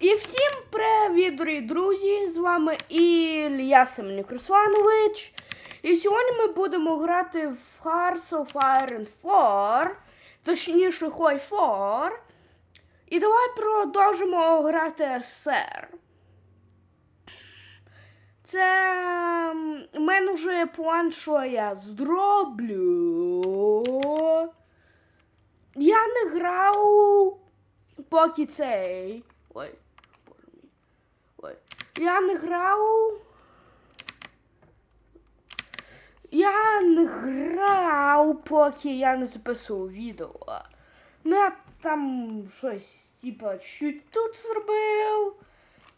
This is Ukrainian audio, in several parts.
І всім привіт, дорогі друзі! З вами Ілля Семенюк Русланович. І сьогодні ми будемо грати в Hearts of Iron 4, точніше Hoi 4. І давай продовжимо грати СССР. Це в мене вже є план, що я зроблю. Я не грав поки цей. Ой. Я не грав. Я не грав, поки я не записував відео. Ну я там щось, типа, чуть тут зробив.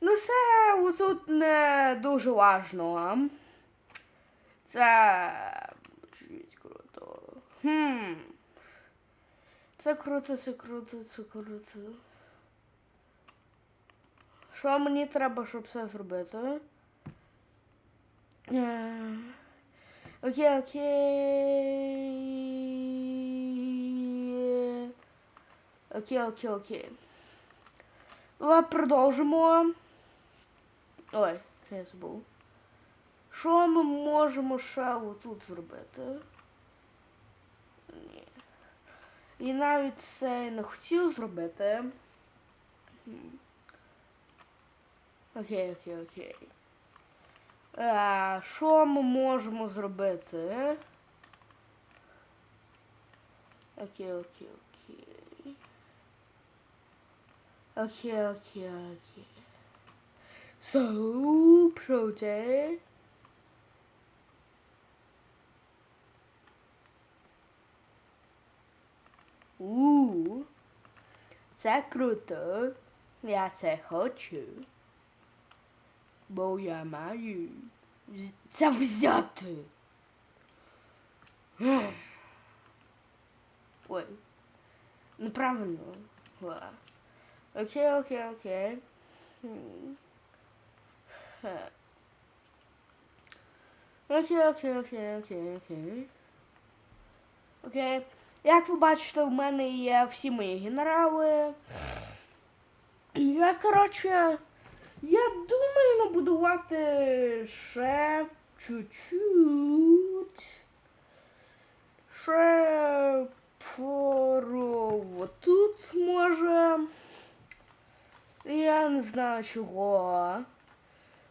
Ну це тут не дуже важно. Це чуть круто. Хм. Це круто, це круто, це круто. Що мені треба, щоб все зробити? Е, Окей, окей. Окей, окей, окей. Давай продовжимо. Ой, я забув. Що ми можемо ще отут зробити? Ні. І навіть це не хотів зробити. Окей, окей, окей. А, що ми можемо зробити? Окей, окей, окей. Окей, окей, окей. So, project. У, це круто. Я це хочу. Бо я маю це взяти. Ой. Неправильно. Окей, окей, окей. Окей, окей, окей, окей, окей. Окей. Як ви бачите, в мене є всі мої генерали. Я, коротше, я думаю набудувати ще чуть-чуть. Ще пару тут може. Я не знаю чого.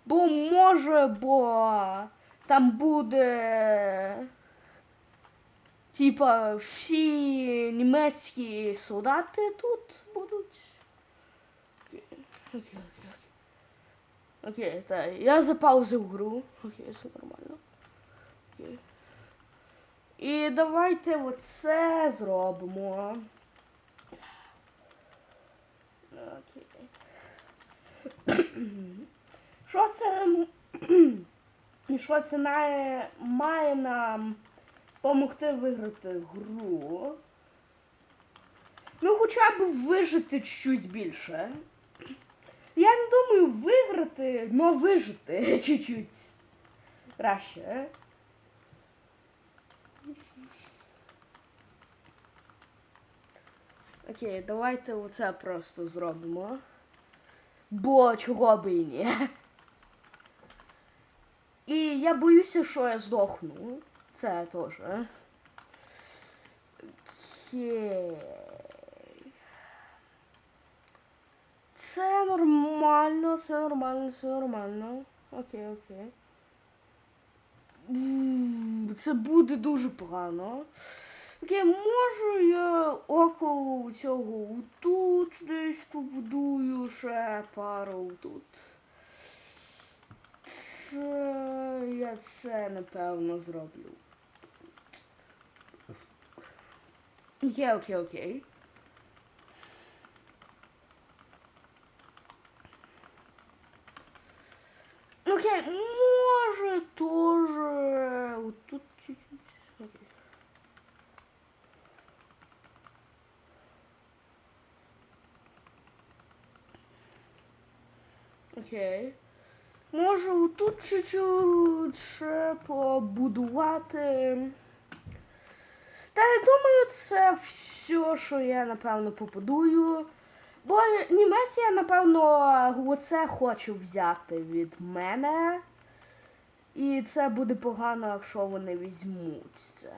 Бо може, бо там буде. Типа всі німецькі солдати тут будуть. Окей, окей, так, я запаузив гру. Окей, все нормально. Окей. І давайте оце зробимо. Окей. Що це? І що це має, має нам допомогти виграти гру? Ну, хоча б вижити чуть більше. Я не думаю виграти, но вижити чуть-чуть. Краще. Окей, давайте оце просто зробимо. Бо чого би і ні. І я боюся, що я здохну. Це теж. Окей. Це нормально, це нормально, це нормально. Окей, окей. Це буде дуже погано. Окей, можу я около цього тут десь побудую ще пару тут. Це я це напевно зроблю. Окей, окей, окей. Окей, може тоже вот тут чуть-чуть. Окей. Окей. Можу тут чуть-чуть побудувати. Та я думаю, це все, що я напевно побудую. Бо Німеція, напевно, оце хоче взяти від мене. І це буде погано, якщо вони візьмуть це.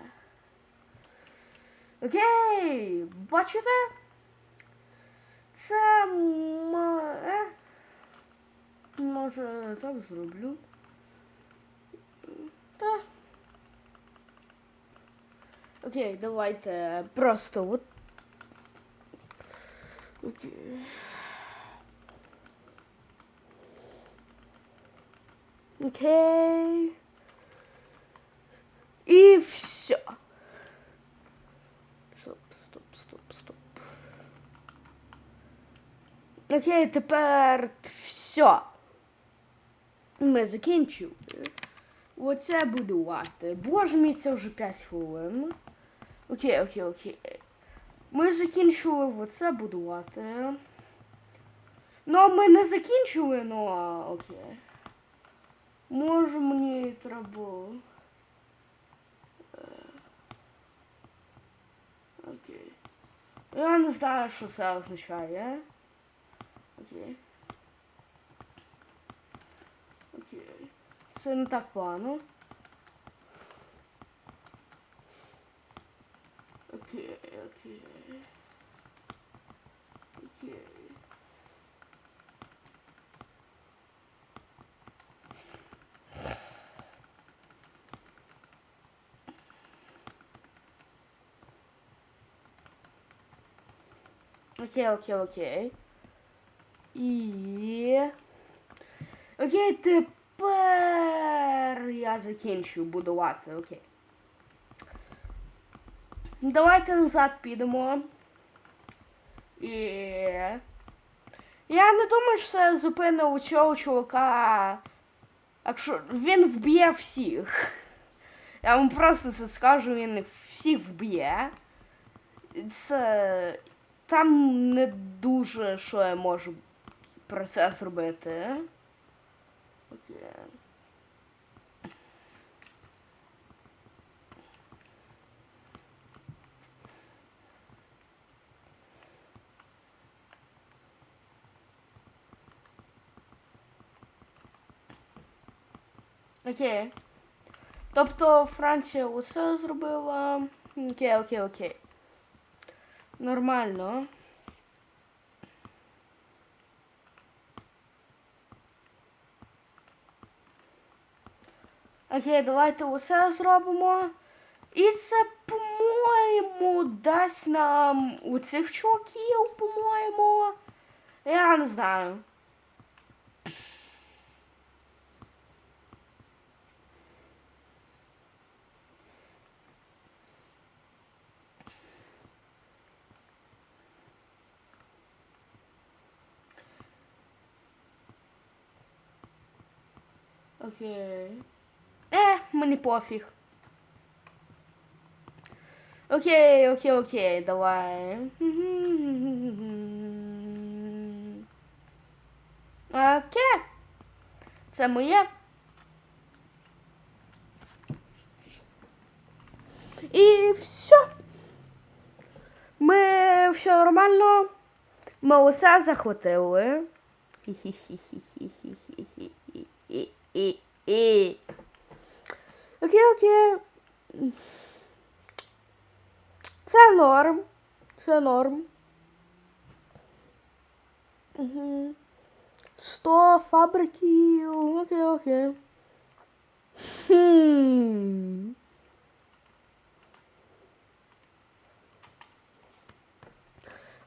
Окей, бачите? Це е, може так зроблю. Та. Окей, давайте просто от. Окей. Окей. І все. Стоп, стоп, стоп, стоп. Окей, тепер все. Ми закінчили. Оце будувати. Боже мій, це вже 5 хвилин. Окей, окей, окей. Ми закінчили оце будувати. Ну, ми не закінчили, ну а, окей. Може мені треба. Е, Окей. Я не знаю, що це означає. Окей. Окей. Це не так погано. Окей, окей. Окей. Окей, окей, окей. І. Окей, тепер я закінчу будувати, окей. Давайте назад підемо. І. Я не думаю, що це зупинить у цього чувака. Якщо він вб'є всіх. Я вам просто це скажу, він всіх вб'є. Це. Там не дуже що я можу про це зробити. Окей. Окей. Тобто Франція усе зробила. Окей, окей, окей. Нормально. Окей, давайте усе зробимо. І це, по-моєму, дасть нам у цих чуваків, по-моєму. Я не знаю. Окей. Е, мені пофіг. Окей, окей, окей, давай. Окей. Це моє. І все. Ми все нормально. Ми усе захватили eh, eh. Окей, окей. Це норм. Це норм. Угу. 100 фабриків. Окей, окей. Хм.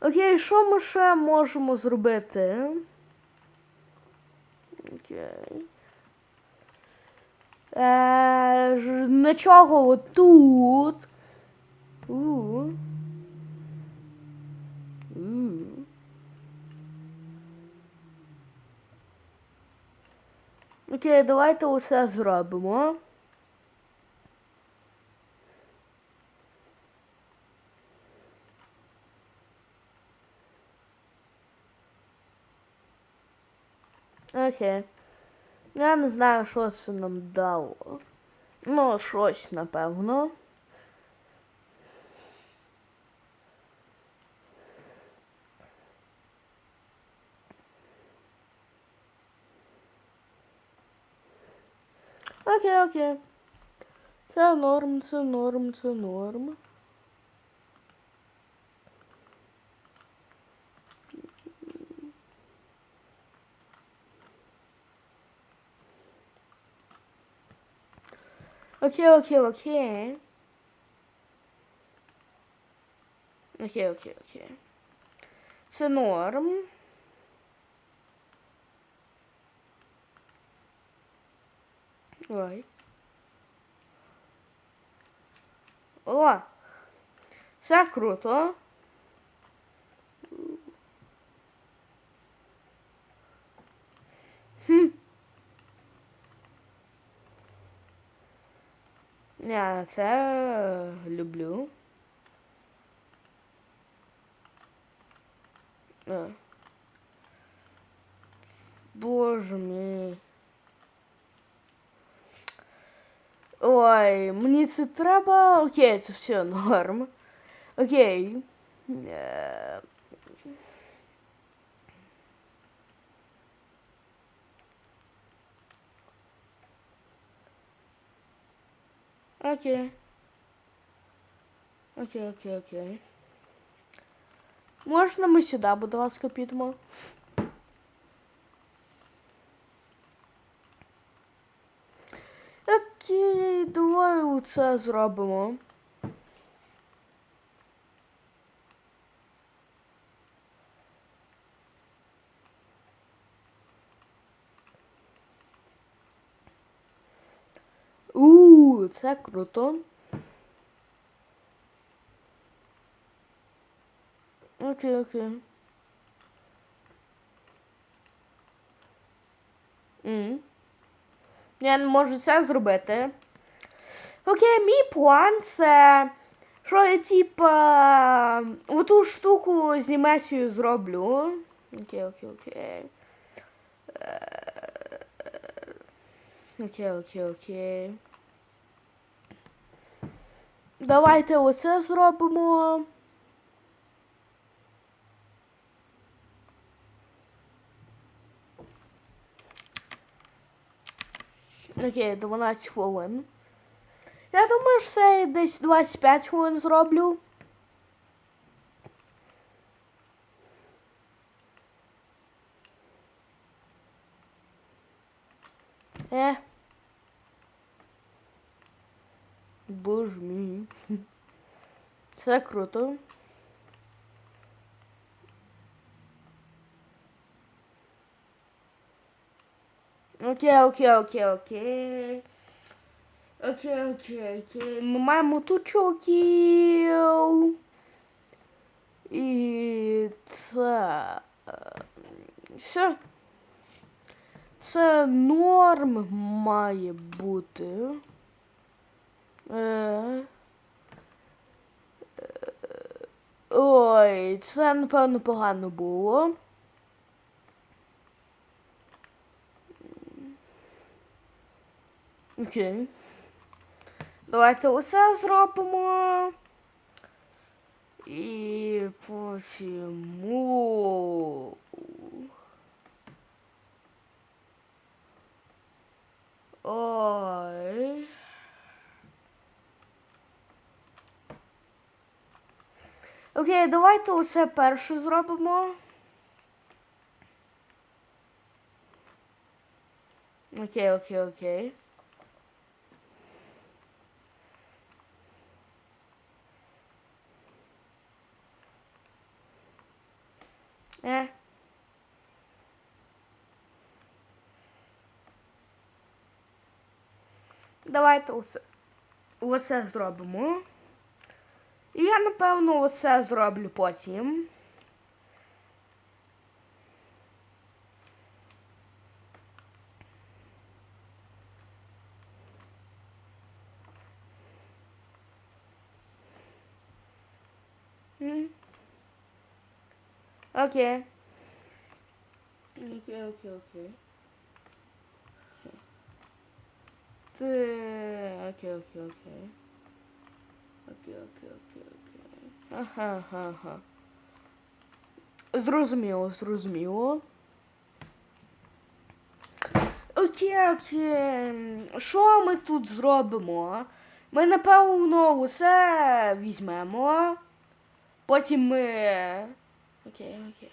Окей, що ми ще можемо зробити? Окей. Е, ж- нічого отут. У. У. Окей, давайте усе зробимо. Окей. Я не знаю, що це нам дало. Ну, щось, напевно. Окей, окей. Це норм, це норм, це норм. Окей, окей, окей. Окей, окей, окей. Це норм. Ой. О! Це круто. Я це е, люблю. Е. Боже мій. Ой, мені це треба. Окей, це все норм. Окей. Окей. Окей, окей, окей. Можна ми сюди, будь ласка, підемо? Окей, давай це зробимо. У, це круто. Окей, окей. М. Я не можу це зробити. Окей, мій план це. Що я типа оту штуку з анімацією зроблю. Окей, окей, окей. Е, Окей, окей, окей. Давайте оце зробимо. Окей, 12 хвилин. Я думаю, що це десь 25 хвилин зроблю. Е. Боже мій. Це круто. Окей, окей, окей, окей. Окей, окей, окей. Ми маємо тут чуваків. І це. е, Все. Це норм має бути. Е, е, Ой, це напевно погано було. Окей. Давайте оце зробимо. І почему. Ой. Окей, давайте оце перше зробимо. Окей, окей, окей. Е. Давайте оце, оце зробимо. І я, напевно, оце зроблю потім. Окей. Окей, окей, окей. Окей, окей, окей. Окей, окей, окей, окей. Ага, ага, ага. Зрозуміло, зрозуміло. Окей. окей. Що ми тут зробимо? Ми, напевно, усе візьмемо. Потім ми. Окей, окей.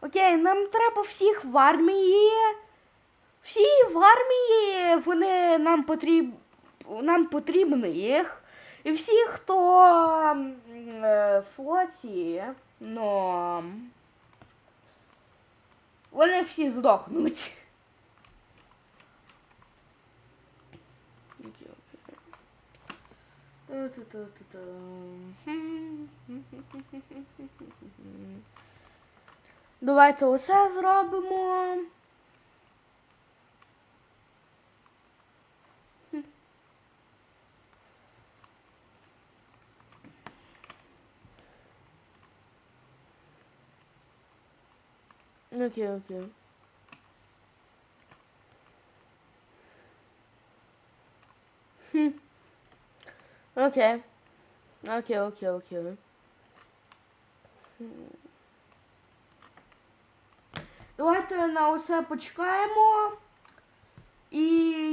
Окей, нам треба всіх в армії. Всі в армії, вони нам потріб... нам потрібно їх. І всі, хто е, в флоті, ну. Вони всі здохнуть. Давайте оце зробимо. Окей, окей. Хм. Окей. Окей, окей, окей. Хм. Давайте на оце почекаємо. І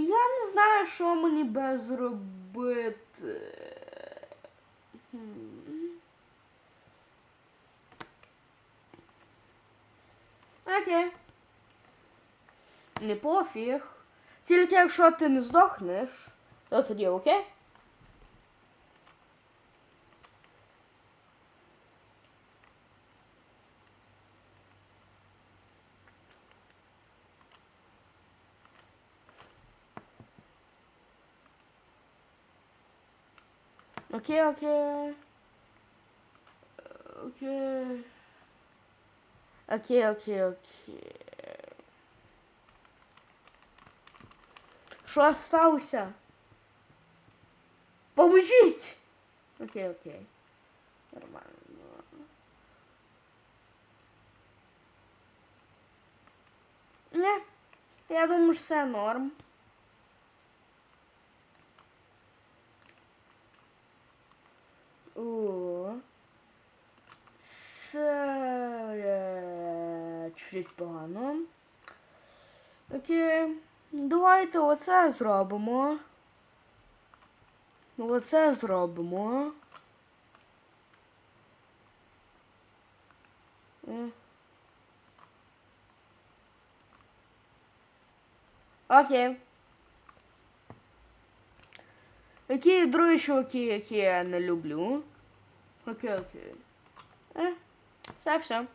я не знаю, що мені би зробити. Окей. Не пофіг. Тільки якщо ти не здохнеш, то тоді окей. Окей, окей. Окей. Окей, окей, окей. Що сталося? Поможіть! Окей, окей. Нормально. Не, я думаю, що все норм. О. Це е, чуть погано. Окей. Давайте оце зробимо. Оце зробимо. Е. Окей. Які другі чуваки, які я не люблю. Окей, окей. Е, це все.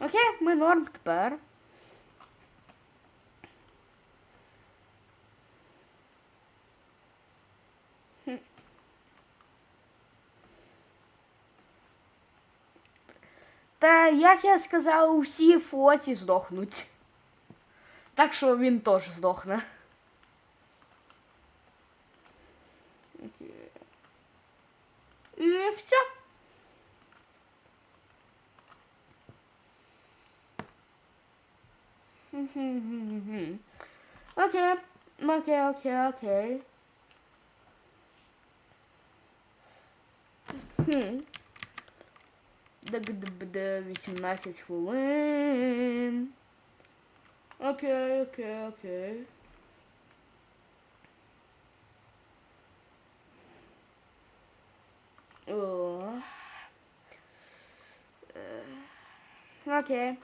Окей, ми норм тепер. Та, як я сказав, усі флоті здохнуть. Так що він теж здохне. Окей. І все. Окей, окей, окей, окей. Хм. Д-д-д-д, 18 хвилин. Окей, окей, окей. О. Е, Окей.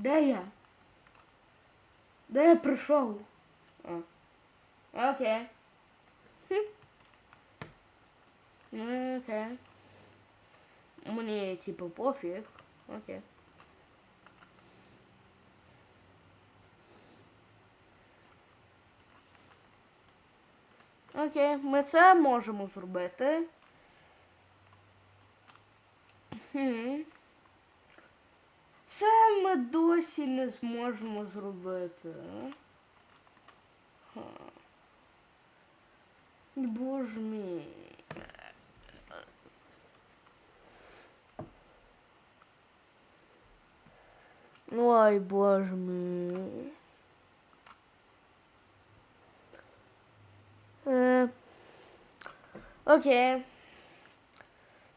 Де я? Де я прийшов? А. Окей. Ну, Окей. Мені типу пофіг. Окей. Окей, ми це можемо зробити. Хм. Це ми досі не зможемо зробити. Ха. Боже мій. Ой, боже мій. Е, Окей.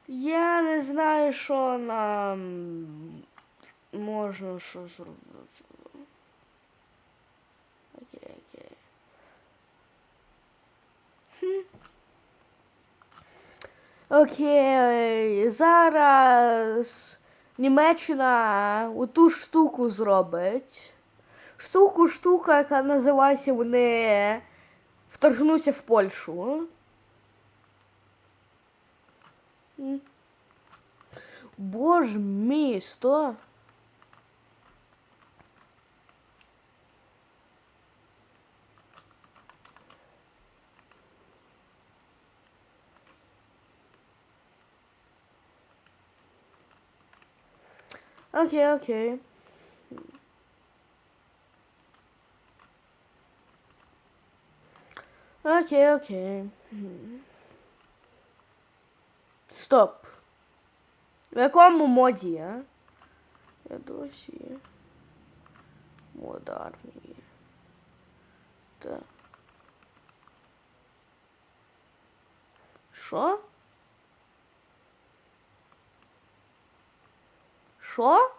Я не знаю, що нам можна що зробити. Окей, окей. Хм. Окей, зараз Німеччина оту штуку зробить. Штуку, штука, яка називається вони вторгнуться в Польщу. Боже мій, сто. Окей, окей. Окей, окей. Мгм. Стоп. В якому моді я? Я досі. Модарний. Так. Що?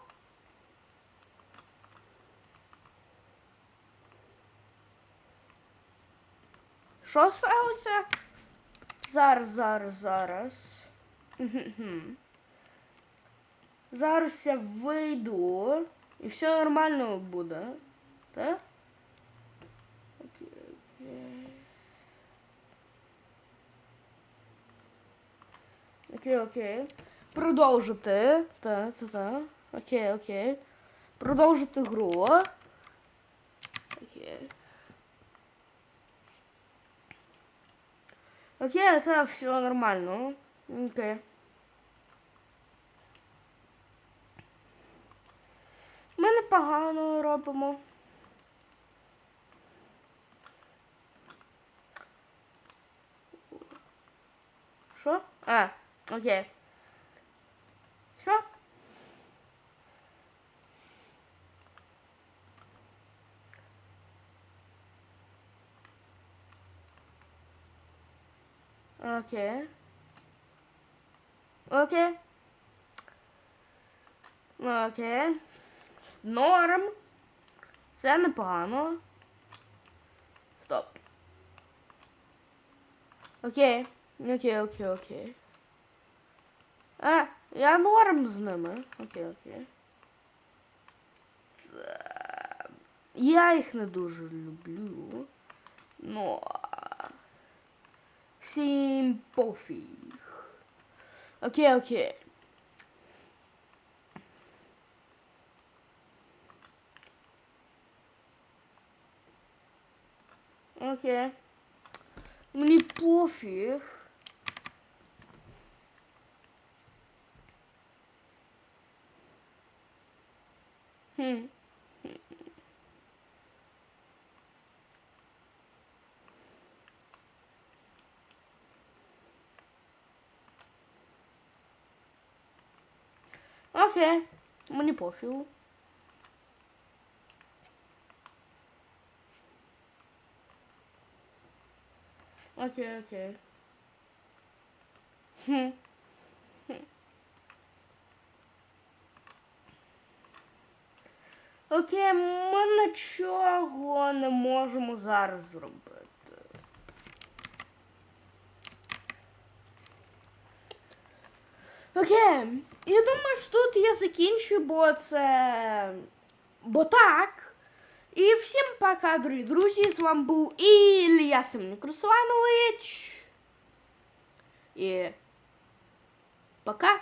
Що? Сталося? Зараз, зараз, зараз. Зараз я вийду і все нормально буде. Так? Окей, окей. Окей, окей. Продовжити. Так, так, так. Окей, окей. Продовжити гру. Окей. Окей, так, все нормально. Окей. Ми непогано робимо. Що? А, окей. Що? Окей. Окей. Окей. Норм. Це непогано. Стоп. Окей. Окей, окей, окей. А, я норм з ними. Окей, окей. Я їх не дуже люблю. Ну. а, Всім пофіг. Окей, окей. Окей. Мені пофіг. Хм. Окей. Мені пофігу. Окей, окей. Хм. Окей, ми нічого не можемо зараз зробити. Окей. Я думаю, що тут я закінчу, бо це. Бо так. І всім пока, дорогі друзі. З вами був Ілля Семенник Русланович. І пока.